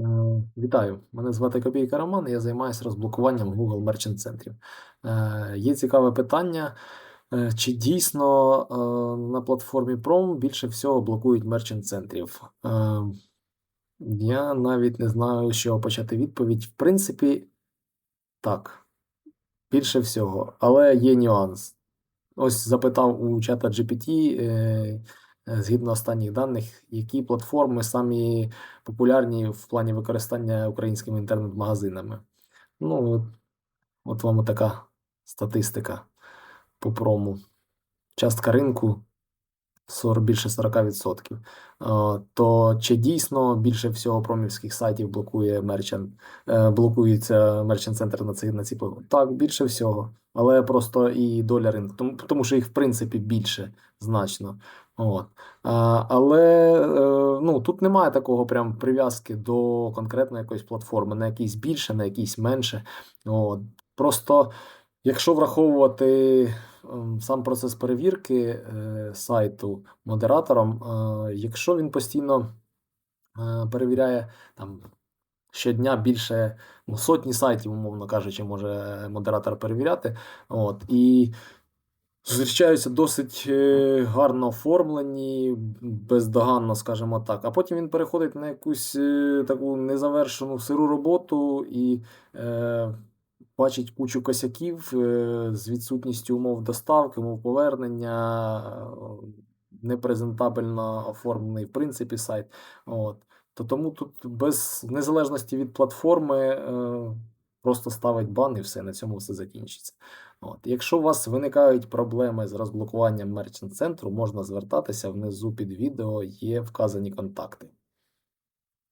Е, Вітаю, мене звати Копійка Роман, я займаюся розблокуванням Google Merchant центрів. Е, Є цікаве питання, е, чи дійсно на платформі Prom більше всього блокують мерчант центрів? Е, Я навіть не знаю, з чого почати відповідь. В принципі, так, більше всього, але є нюанс. Ось запитав у чата GPT, згідно останніх даних, які платформи самі популярні в плані використання українськими інтернет-магазинами. Ну, от, вам така статистика по прому. Частка ринку 40, більше 40%. Е, То чи дійсно більше всього промівських сайтів блокує мерчант, е, блокується мерчант центр на ці на ці платформи? Так, більше всього. Але просто і доля ринку, тому, тому що їх в принципі більше значно. От. А, але е, ну, тут немає такого прям прив'язки до конкретної якоїсь платформи, на якійсь більше, на якійсь менше. От. Просто якщо враховувати ем, сам процес перевірки е, сайту модератором, е, якщо він постійно е, перевіряє там щодня більше ну, сотні сайтів, умовно кажучи, може модератор перевіряти. От, і зустрічаються досить е, гарно оформлені, бездоганно, скажімо так. А потім він переходить на якусь е, таку незавершену сиру роботу і е, бачить кучу косяків е, з відсутністю умов доставки, умов повернення, непрезентабельно оформлений в принципі сайт. От. То тому тут без незалежності від платформи е, просто ставить бан і все, на цьому все закінчиться. От. Якщо у вас виникають проблеми з розблокуванням мерчант центру, можна звертатися внизу під відео, є вказані контакти.